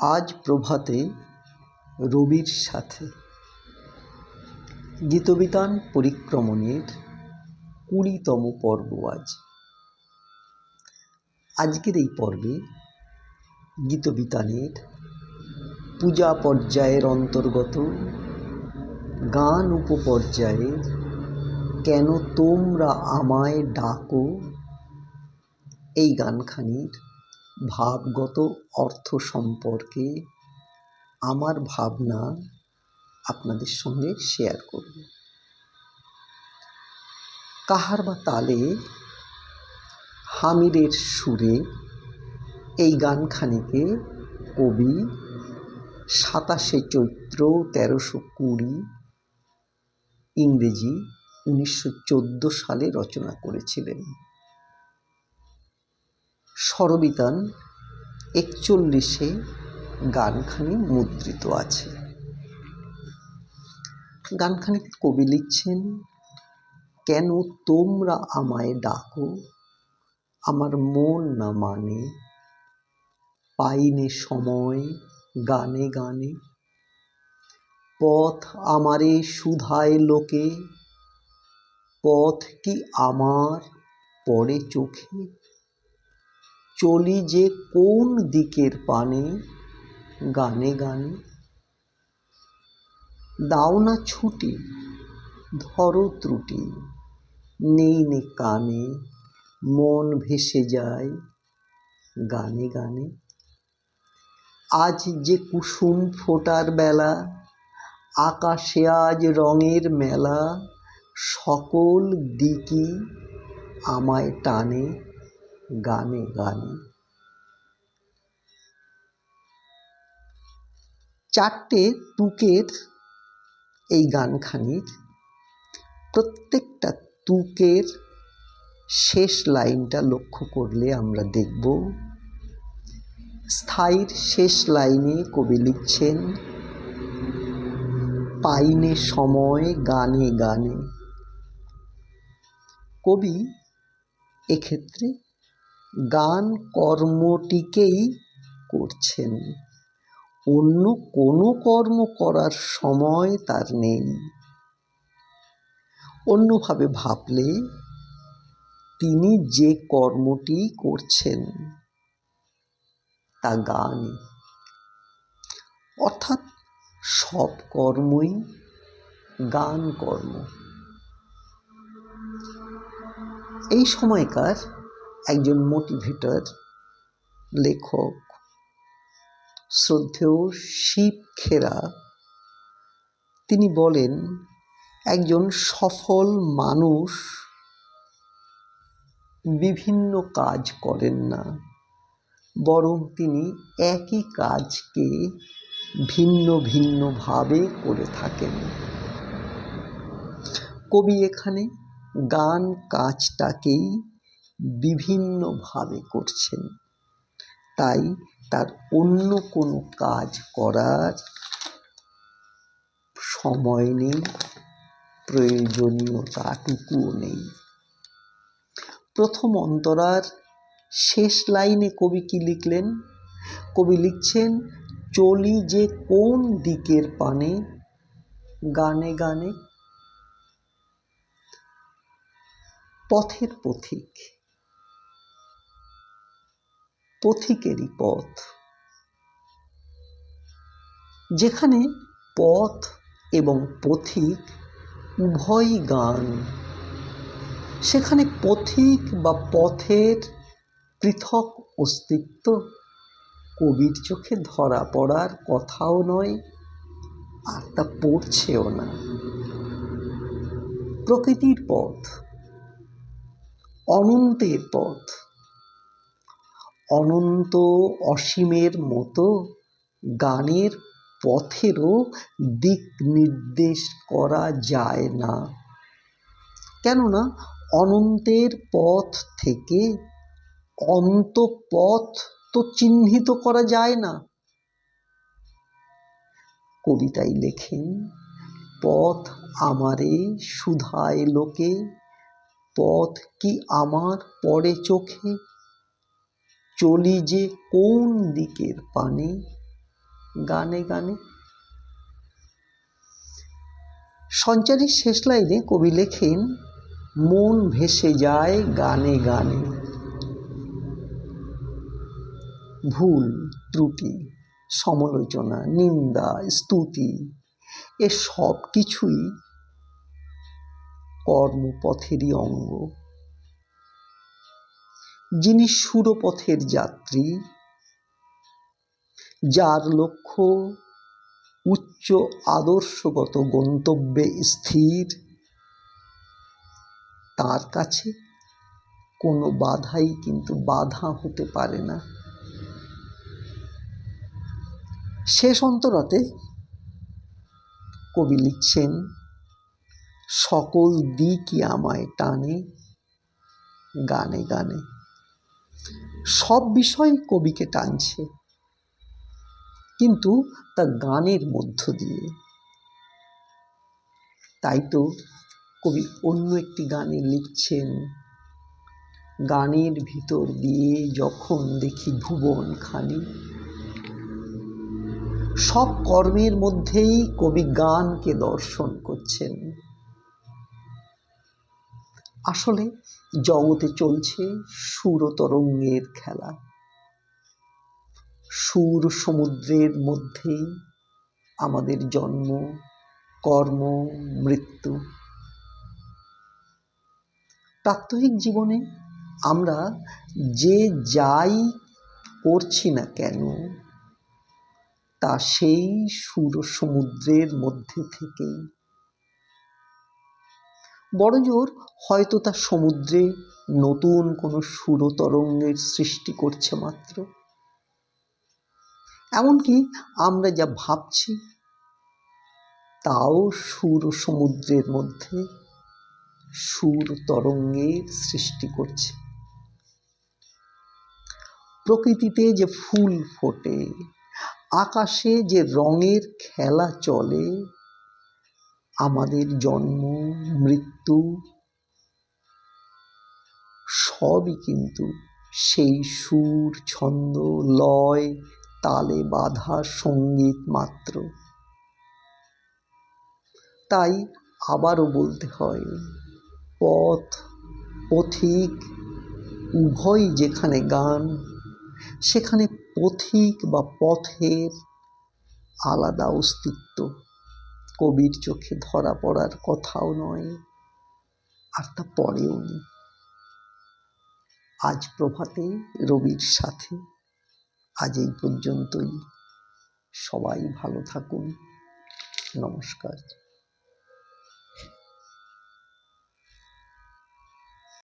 আজ প্রভাতে রবির সাথে। গীতবিতান পরিক্রমণের কুড়িতম পর্ব আজ। আজকের এই পর্বে গীতবিতানের পূজা পর্যায়ের অন্তর্গত, গান উপপর্যায়ের কেন তোমরা আমায় ডাকো, এই গানখানির ভাবগত অর্থ সম্পর্কে আমার ভাবনা আপনাদের সঙ্গে শেয়ার করব। কাহার বা তালে হামিরের সুরে এই গানখানিকে কবি সাতাশে চৈত্র তেরোশো কুড়ি ইংরেজি উনিশশো চোদ্দ সালে রচনা করেছিলেন। স্বরবিতান একচল্লিশে গানখানি মুদ্রিত আছে। গানখানিতে কবি লিখছেন, কেন তোমরা আমায় ডাকো? আমার মন না মানে। পাইনে সময়, গানে গানে। পথ আমারে সুধায় লোকে। পথ কি আমার পড়ে চোখে? চলি যে কোন দিকের পানে, গানে গানে। দাও না ছুটি, ধরো ত্রুটি, নেই নে কানে, মন ভেসে যায় গানে গানে। আজ যে কুসুম ফোটার বেলা, আকাশে আজ রঙের মেলা, সকল দিকই আমায় টানে। গানে গানে। চারটে তুকের এই গানখানির প্রত্যেকটা তুকের শেষ লাইনটা লক্ষ্য করলে আমরা দেখব, স্থায়ীর শেষ লাইনে কবি লিখছেন, পাইনে সময় গানে গানে। কবি এক্ষেত্রে গান কর্মটিকেই করছেন। অন্য কোনো কর্ম করার সময় তার নেই। অন্যভাবে ভাবলে, তিনি যে কর্মটি করছেন, তা গান অর্থাৎ সব কর্মই গান কর্ম। এই সময়কার একজন মোটিভেটর লেখক, শ্রদ্ধেয় শিব খেরা, তিনি বলেন, একজন সফল মানুষ বিভিন্ন কাজ করেন না, বরং তিনি একই কাজকে ভিন্ন ভিন্নভাবে করে থাকেন। কবি এখানে গান কাজটাকেই বিভিন্নভাবে করছেন। তাই তার অন্য কোনো কাজ করার সময় নেই প্রয়োজনীয়তাটুকুও নেই। প্রথম অন্তরার শেষ লাইনে কবি কি লিখলেন? কবি লিখছেন, চলি যে কোন দিকের পানে, গানে গানে পথের পথিক। পথিকেরই পথ। যেখানে পথ এবং পথিক উভয়ই গান, সেখানে পথিক বা পথের পৃথক অস্তিত্ব কবির চোখে ধরা পড়ার কথাও নয়, আর তা পড়ছেও না। প্রকৃতির পথ, অনন্তের পথ অনন্ত অসীমের মতো গানের পথেরও দিক নির্দেশ করা যায় না। কেননা অনন্তের পথ থেকে অন্তপথ তো চিহ্নিত করা যায় না। কবিতায় লেখেন, পথ আমারে সুধায় লোকে, পথ কি আমার পড়ে চোখে চলি যে কোন দিকের পানে? গানে গানে। সঞ্চারীর শেষ লাইনে কবি লেখেন, মন ভেসে যায় গানে গানে। ভুল, ত্রুটি, সমালোচনা, নিন্দা, স্তুতি, এ সব কিছুই কর্মপথেরই অঙ্গ। যিনি সুরপথের যাত্রী, যার লক্ষ্য উচ্চ আদর্শগত গন্তব্যে স্থির, তার কাছে কোনো বাধাই কিন্তু বাধা হতে পারে না। শেষ অন্তরাতে কবি লিখছেন, সকল দিকই আমায় টানে, গানে গানে। সব বিষয় কবিকে টানছে। কিন্তু তা গানের মধ্য দিয়ে। তাই তো কবি অন্য একটি গানে লিখছেন, গানের ভিতর দিয়ে যখন দেখি ভুবন খানি সব কর্মের মধ্যেই কবি গানকে দর্শন করছেন। আসলে জগতে চলছে সুরতরঙ্গের খেলা। সুর সমুদ্রের মধ্যেই আমাদের জন্ম, কর্ম, মৃত্যু। প্রাত্যহিক জীবনে আমরা যে যাই করছি না কেন, তা সেই সুর সমুদ্রের মধ্যে থেকেই বড় জোর হয়তো তা সমুদ্রে নতুন কোনো সুরতরঙ্গের সৃষ্টি করছে মাত্র। এমনকি আমরা যা ভাবছি, তাও সুর সমুদ্রের মধ্যে সুর তরঙ্গের সৃষ্টি করছে। প্রকৃতিতে যে ফুল ফোটে, আকাশে যে রঙের খেলা চলে আমাদের জন্ম, মৃত্যু, সবই কিন্তু সেই সুর, ছন্দ, লয়, তালে বাঁধা সংগীত মাত্র। তাই আবারও বলতে হয়, পথ, পথিক, উভয় যেখানে গান, সেখানে পথিক বা পথের আলাদা অস্তিত্ব। কবির চোখে ধরা পড়ার কথাও নয়, আর তা পরেও নি আজ প্রভাতে রবির সাথে, আজ এই পর্যন্তই। সবাই ভালো থাকুন। নমস্কার।